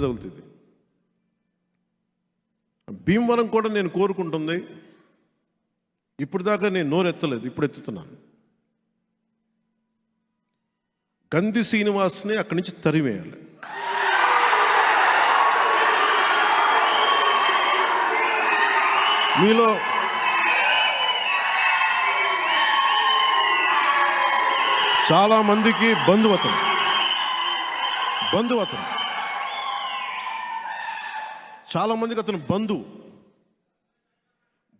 దెబ్బ తగులుతుంది. భీమవరం కూడా నేను కోరుకుంటుంది. ఇప్పుడు దాకా నేను నోరెత్తలేదు ఇప్పుడు ఎత్తుతున్నాను. గంధి శ్రీనివాస్ని అక్కడి నుంచి తరిమేయాలి. మీలో చాలామందికి బంధువతం. బంధువతం. చాలా మందికి అతను బంధువు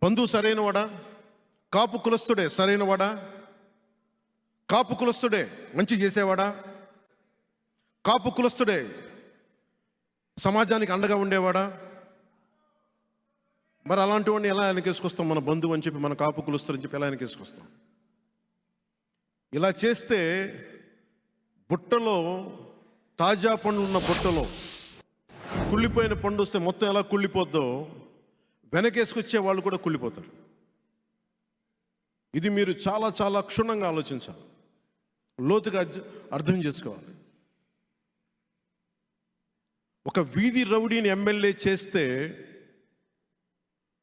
బంధువు సరైనవాడా? కాపు కులస్తుడే సరైనవాడా? కాపు కులస్తుడే మంచి చేసేవాడా? కాపు కులస్తుడే సమాజానికి అండగా ఉండేవాడా? మరి అలాంటి వాడిని ఎలా వెనకేసుకొస్తాం మన బంధువు అని చెప్పి మన కాపు కులుస్తారని చెప్పి ఎలా వెనకేసుకొస్తాం? ఇలా చేస్తే బుట్టలో తాజా పండ్లు ఉన్న బుట్టలో కుళ్ళిపోయిన పండు వస్తే మొత్తం ఎలా కుళ్ళిపోద్దో వెనకేసుకొచ్చే వాళ్ళు కూడా కుళ్ళిపోతారు. ఇది మీరు చాలా చాలా క్షుణ్ణంగా ఆలోచించాలి. లోతుగా అర్థం చేసుకోవాలి. ఒక వీధి రౌడీని ఎమ్మెల్యే చేస్తే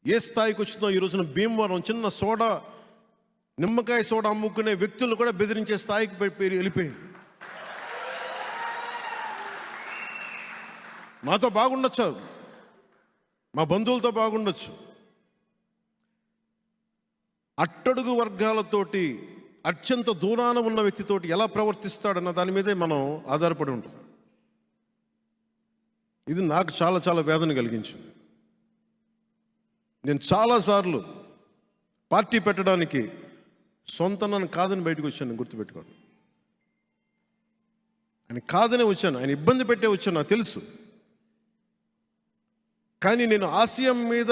ఏ స్థాయికి వచ్చిందో ఈ రోజున భీమవరం చిన్న సోడా నిమ్మకాయ సోడా అమ్ముకునే వ్యక్తులు కూడా బెదిరించే స్థాయికి వెళ్ళిపోయింది. మాతో బాగుండొచ్చు. మా బంధువులతో బాగుండొచ్చు. అట్టడుగు వర్గాలతోటి అత్యంత దూరాన ఉన్న వ్యక్తితోటి ఎలా ప్రవర్తిస్తాడన్న దాని మీదే మనం ఆధారపడి ఉంటుంది ఇది నాకు చాలా చాలా వేదన కలిగించింది. నేను చాలాసార్లు పార్టీ పెట్టడానికి సొంత నన్ను కాదని బయటకు వచ్చాను గుర్తుపెట్టుకోండి. ఆయన కాదనే వచ్చాను ఆయన ఇబ్బంది పెట్టే వచ్చాను నాకు తెలుసు. కానీ నేను ఆశయం మీద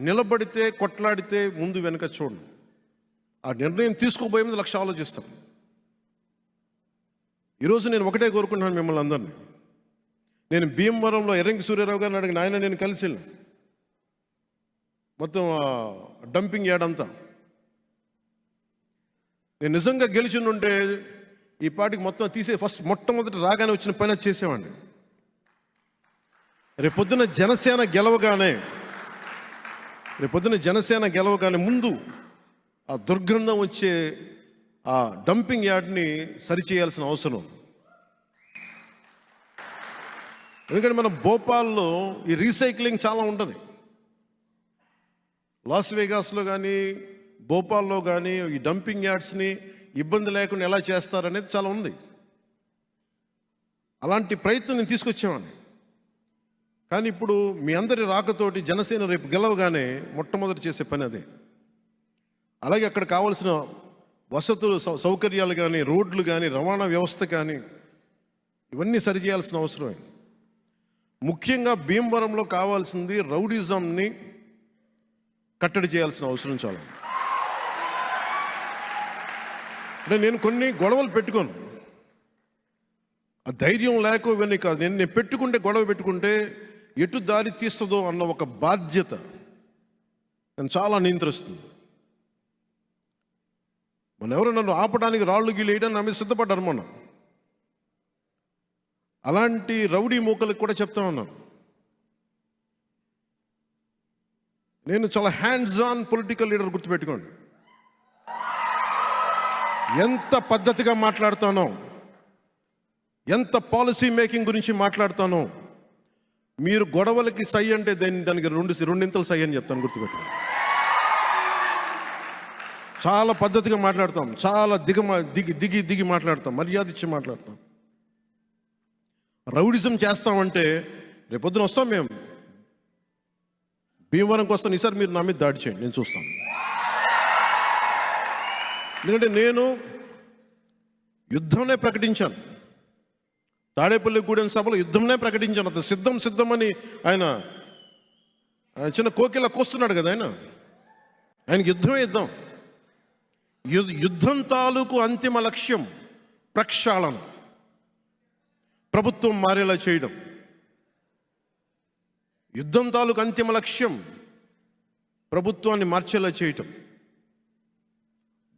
నిలబడితే కొట్లాడితే ముందు వెనక చూడను ఆ నిర్ణయం తీసుకోబోయే మీద లక్ష ఆలోచిస్తాను ఈరోజు నేను ఒకటే కోరుకుంటున్నాను మిమ్మల్ని అందరినీ. నేను భీమవరంలో ఎర్రంగి సూర్యారావు గారిని అడిగిన ఆయన నేను కలిసి వెళ్ళాను. మొత్తం డంపింగ్ యార్డ్ నేను నిజంగా గెలిచి ఈ పాటికి మొత్తం తీసే ఫస్ట్ మొట్టమొదటి రాగానే వచ్చిన పని చేసేవాడిని. రేపొద్దున జనసేన గెలవగానే రేపొద్దున జనసేన గెలవగానే ముందు ఆ దుర్గంధం వచ్చే ఆ డంపింగ్ యార్డ్ని సరిచేయాల్సిన అవసరం ఎందుకంటే మన భోపాల్లో ఈ రీసైక్లింగ్ చాలా ఉంటుంది. లాస్ వేగాస్లో కానీ భోపాల్లో కానీ ఈ డంపింగ్ యార్డ్స్ని ఇబ్బంది లేకుండా ఎలా చేస్తారనేది చాలా ఉంది. అలాంటి ప్రయత్నం నేను తీసుకొచ్చేవాడిని. కానీ ఇప్పుడు మీ అందరి రాకతోటి జనసేన రేపు గెలవగానే మొట్టమొదటి చేసే పని అదే. అలాగే అక్కడ కావలసిన వసతులు సౌ- సౌకర్యాలు కానీ రోడ్లు కానీ రవాణా వ్యవస్థ కానీ ఇవన్నీ సరిచేయాల్సిన అవసరమే. ముఖ్యంగా భీమవరంలో కావాల్సింది రౌడిజంని కట్టడి చేయాల్సిన అవసరం చాలా. అంటే నేను కొన్ని గొడవలు పెట్టుకోను. ఆ ధైర్యం లేక ఇవన్నీ కాదు. నేను నేను పెట్టుకుంటే గొడవ పెట్టుకుంటే ఎటు దారి తీస్తుందో అన్న ఒక బాధ్యత. నన్ను చాలా నియంత్రిస్తుంది. మన ఎవరు నన్ను ఆపడానికి రాళ్ళు గీళ్ళు నా మీద సిద్ధపడ్డారు మొన్న. అలాంటి రౌడీ మూకలకు కూడా చెప్తా ఉన్నాను. నేను చాలా హ్యాండ్స్ ఆన్ పొలిటికల్ లీడర్ గుర్తుపెట్టుకోండి. ఎంత పద్ధతిగా మాట్లాడతానో ఎంత పాలసీ మేకింగ్ గురించి మాట్లాడతానో మీరు గొడవలకి సై అంటే దాన్ని దానికి రెండు రెండింతలు సై అని చెప్తాను గుర్తుపెట్టుకోండి చాలా పద్ధతిగా మాట్లాడతాం చాలా దిగ దిగి దిగి దిగి మాట్లాడతాం మర్యాద ఇచ్చి మాట్లాడతాం. రౌడిజం చేస్తామంటే రేపొద్దున వస్తాం మేము. భీమవరంకి వస్తాను ఈసారి మీరు నా మీద దాడి చేయండి నేను చూస్తాను. ఎందుకంటే నేను యుద్ధంనే ప్రకటించాను. తాడేపల్లి గూడెం సభలో యుద్ధంనే ప్రకటించాను అతను. సిద్ధం సిద్ధమని ఆయన ఆయన చిన్న కోకిల కోస్తున్నాడు కదా ఆయన. ఆయనకి యుద్ధమే యుద్ధం. యు- యుద్ధం తాలూకు అంతిమ లక్ష్యం ప్రక్షాళన. ప్రభుత్వం మారేలా చేయడం. యుద్ధం తాలూకు అంతిమ లక్ష్యం ప్రభుత్వాన్ని మార్చేలా చేయటం.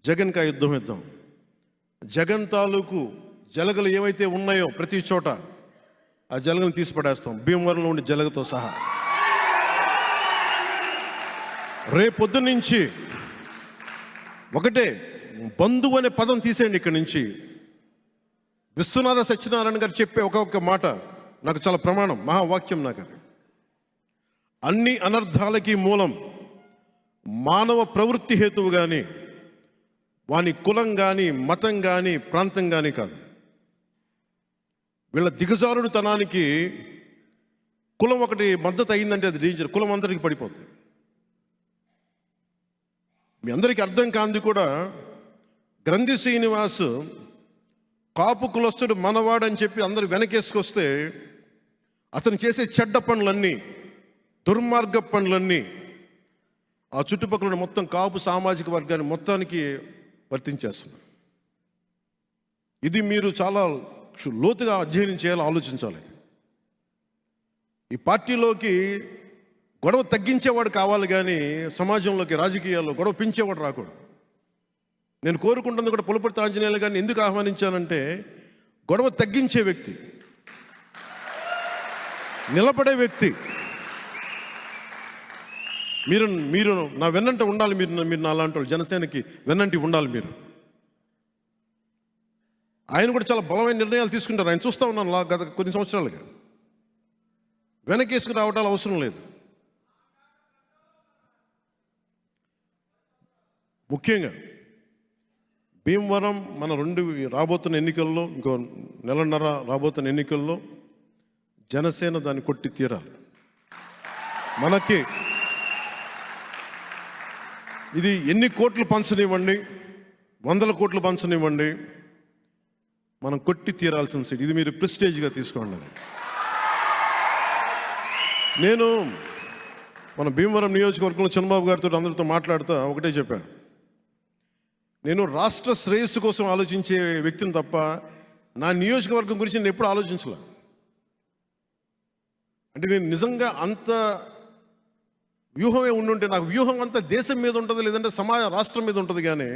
జగన్కి ఆ యుద్ధం యుద్ధం. జగన్ తాలూకు జలగలు ఏవైతే ఉన్నాయో ప్రతి చోట ఆ జలగను తీసి పడేస్తాం భీమవరంలో ఉండే జలగతో సహా. రేపొద్దు నుంచి ఒకటే బంధువు అనే పదం తీసేయండి ఇక్కడి నుంచి. విశ్వనాథ సత్యనారాయణ గారు చెప్పే ఒక ఒక్క మాట నాకు చాలా ప్రమాణం మహావాక్యం నాకు అది. అన్ని అనర్థాలకి మూలం మానవ ప్రవృత్తి హేతువు కానీ వాని కులం కానీ మతం కానీ ప్రాంతం కానీ కాదు. వీళ్ళ దిగజారుడు తనానికి కులం ఒకటి మద్దతు అయిందంటే అది డేంజర్. కులం అందరికి పడిపోతుంది మీ అందరికీ అర్థం కాంది కూడా గ్రంథి శ్రీనివాస్ కాపు కులస్తుడు మనవాడని చెప్పి అందరు వెనకేసుకొస్తే అతను చేసే చెడ్డ పనులన్నీ దుర్మార్గ పనులన్నీ ఆ చుట్టుపక్కల ఉన్న మొత్తం కాపు సామాజిక వర్గాన్ని మొత్తానికి వర్తించేస్తున్నారు ఇది మీరు చాలా లోతుగా అధ్యయనం చేయాలి ఆలోచించాలి. ఈ పార్టీలోకి గొడవ తగ్గించేవాడు కావాలి కానీ సమాజంలోకి రాజకీయాల్లో గొడవ పెంచేవాడు రాకూడదు. నేను కోరుకుంటుంది కూడా పులపర్తి ఆంజనేయులు గారిని ఎందుకు ఆహ్వానించానంటే గొడవ తగ్గించే వ్యక్తి నిలబడే వ్యక్తి. మీరు మీరు నా వెన్నంట ఉండాలి మీరు మీరు నా అలాంటి వాళ్ళు జనసేనకి వెన్నంటి ఉండాలి మీరు. ఆయన కూడా చాలా బలమైన నిర్ణయాలు తీసుకుంటారు. ఆయన చూస్తూ ఉన్నాను గత కొన్ని సంవత్సరాలుగా. వెనకేసుకుని రావటాలు అవసరం లేదు. ముఖ్యంగా భీమవరం మన రెండు రాబోతున్న ఎన్నికల్లో ఇంకో నెలన్నర రాబోతున్న ఎన్నికల్లో జనసేన దాన్ని కొట్టి తీరాలి. మనకి ఇది ఎన్ని కోట్లు పంచనివ్వండి వందల కోట్లు పంచనివ్వండి మనం కొట్టి తీరాల్సిన సీట్. ఇది మీరు ప్రెస్టేజ్గా తీసుకోండి అది. నేను మన భీమవరం నియోజకవర్గంలో చంద్రబాబు గారితో అందరితో మాట్లాడుతూ ఒకటే చెప్పాను నేను రాష్ట్ర శ్రేయస్సు కోసం ఆలోచించే వ్యక్తిని తప్ప నా నియోజకవర్గం గురించి నేను ఎప్పుడు ఆలోచించలే. అంటే నేను నిజంగా అంత వ్యూహమే ఉండుంటే నాకు వ్యూహం అంతా దేశం మీద ఉంటుంది లేదంటే సమాజ రాష్ట్రం మీద ఉంటుంది కానీ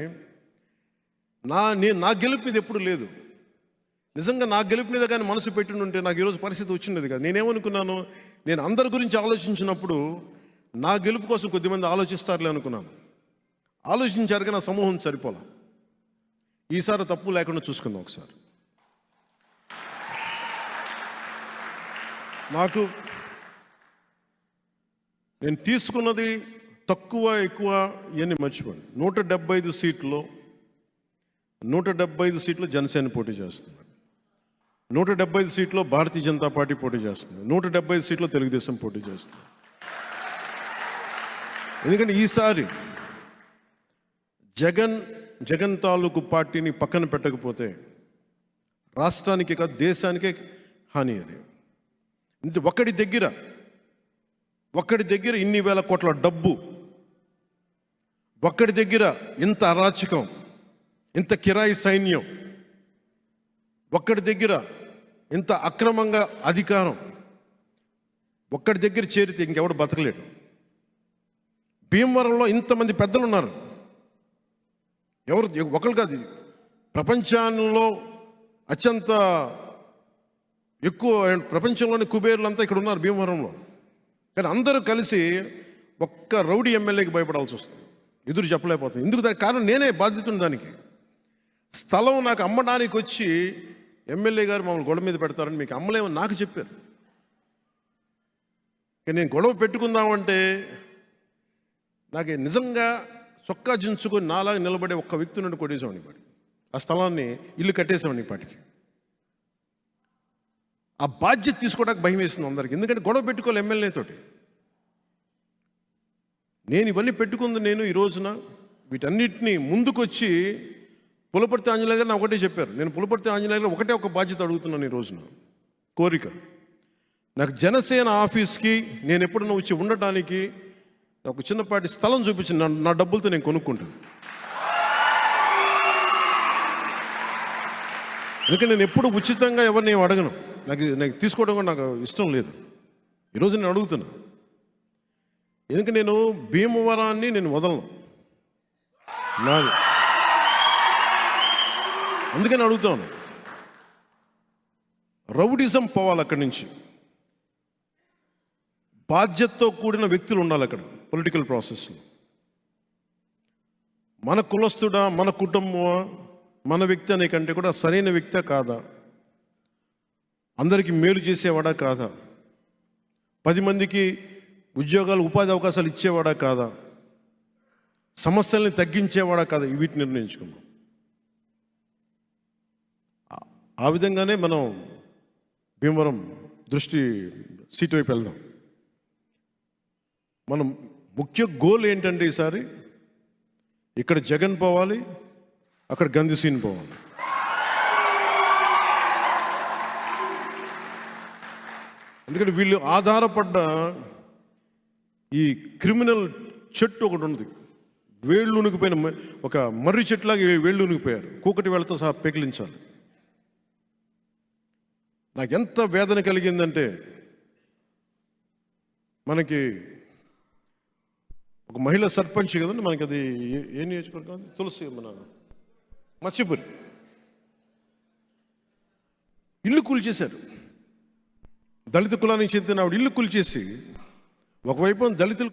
నా నేను నా గెలుపు మీద ఎప్పుడు లేదు. నిజంగా నా గెలుపు మీద కానీ మనసు పెట్టుంటే నాకు ఈరోజు పరిస్థితి వచ్చిండేది కదా. నేనేమనుకున్నాను? నేను అందరి గురించి ఆలోచించినప్పుడు నా గెలుపు కోసం కొద్దిమంది ఆలోచిస్తారులే అనుకున్నాను. ఆలోచించారు కానీ నా సమూహం సరిపోలా. ఈసారి తప్పు లేకుండా చూసుకుందాం ఒకసారి. నాకు నేను తీసుకున్నది తక్కువ ఎక్కువ ఇవన్నీ మర్చిపోండి నూట డెబ్బై ఐదు సీట్లు నూట డెబ్బై ఐదు సీట్లు జనసేన పోటీ చేస్తుంది. నూట డెబ్బై ఐదు సీట్లో భారతీయ జనతా పార్టీ పోటీ చేస్తుంది. నూట డెబ్బై ఐదు సీట్లో తెలుగుదేశం పోటీ చేస్తుంది. ఎందుకంటే ఈసారి జగన్ జగన్ తాలూకు పార్టీని పక్కన పెట్టకపోతే రాష్ట్రానికి కాదు దేశానికే హాని అది. ఇంత ఒక్కడి దగ్గర ఒక్కడి దగ్గర ఇన్ని వేల కోట్ల డబ్బు ఒక్కడి దగ్గర ఇంత అరాచకం ఇంత కిరాయి సైన్యం ఒక్కడి దగ్గర ఇంత అక్రమంగా అధికారం ఒక్కడి దగ్గర చేరితే ఇంకెవడు బతకలేడు. భీమవరంలో ఇంతమంది పెద్దలు ఉన్నారు ఎవరు ఒకరు కాదు ప్రపంచంలో అత్యంత ఎక్కువ ప్రపంచంలోని కుబేరులంతా ఇక్కడ ఉన్నారు భీమవరంలో. కానీ అందరూ కలిసి ఒక్క రౌడీ ఎమ్మెల్యేకి భయపడాల్సి వస్తుంది. ఎదురు చెప్పలేకపోతుంది. ఎందుకు దానికి కారణం నేనే బాధ్యతను దానికి. స్థలం నాకు అమ్మడానికి వచ్చి ఎమ్మెల్యే గారు మమ్మల్ని గొడవ మీద పెడతారని మీకు అమ్మలేమని నాకు చెప్పారు. కానీ నేను గొడవ పెట్టుకుందామంటే నాకు నిజంగా చొక్కా జించుకొని నాలాగా నిలబడే ఒక్క వ్యక్తి నుండి కొట్టేసామని పాటి ఆ స్థలాన్ని ఇల్లు కట్టేసామని ఇప్పటికి ఆ బాధ్యత తీసుకోవడానికి భయం వేస్తుంది అందరికి. ఎందుకంటే గొడవ పెట్టుకోవాలి ఎమ్మెల్యే తోటి. నేను ఇవన్నీ పెట్టుకుంది నేను ఈ రోజున. వీటన్నిటిని ముందుకొచ్చి పులపర్తి ఆంజనేయ గారు నా ఒకటే చెప్పారు. నేను పులపర్తి ఆంజనేయ గారు ఒకటే ఒక బాధ్యత అడుగుతున్నాను ఈ రోజున. కోరిక. నాకు జనసేన ఆఫీస్కి నేను ఎప్పుడన్నా వచ్చి ఉండటానికి ఒక చిన్నపాటి స్థలం చూపించి నా డబ్బులతో నేను కొనుక్కుంటాను. ఎందుకంటే నేను ఎప్పుడు ఉచితంగా ఎవరిని అడగను. నాకు నాకు తీసుకోవడం కూడా నాకు ఇష్టం లేదు. ఈరోజు నేను అడుగుతున్నా. ఎందుకంటే నేను భీమవరాన్ని నేను వదలను? నాది. అందుకని అడుగుతాను. రౌడిజం పోవాలి అక్కడి నుంచి. బాధ్యతతో కూడిన వ్యక్తులు ఉండాలి అక్కడ పొలిటికల్ ప్రాసెస్లో మన కులస్తుడా మన కుటుంబమా మన వ్యక్తి అనే కంటే కూడా సరైన వ్యక్తే కాదా? అందరికీ మేలు చేసేవాడా కాదా? పది మందికి ఉద్యోగాలు ఉపాధి అవకాశాలు ఇచ్చేవాడా కాదా? సమస్యల్ని తగ్గించేవాడా కాదా? వీటిని నిర్ణయించుకున్నాం ఆ- విధంగానే మనం భీమవరం దృష్టి సీటు వైపు వెళ్దాం. మనం ముఖ్య గోల్ ఏంటంటే ఈసారి ఇక్కడ జగన్ పోవాలి అక్కడ గంధిసీన్ పోవాలి. ఎందుకంటే వీళ్ళు ఆధారపడ్డ ఈ క్రిమినల్ చెట్టు ఒకటి ఉంది వేళ్ళు ఉనికిపోయిన ఒక మర్రి చెట్టులాగా వేళ్ళు ఉనికిపోయారు. కూకటి వేళ్ళతో సహా పెకిలించాలి. నాకు ఎంత వేదన కలిగిందంటే మనకి ఒక మహిళ సర్పంచ్ కదండి మనకి అది ఏ- నియోజకవర్గం తులసి మన మత్స్యపురి. ఇల్లు కూల్చేశారు. దళిత కులానికి చెందిన ఆవిడ ఇల్లు కూల్చేసి ఒకవైపు దళితులు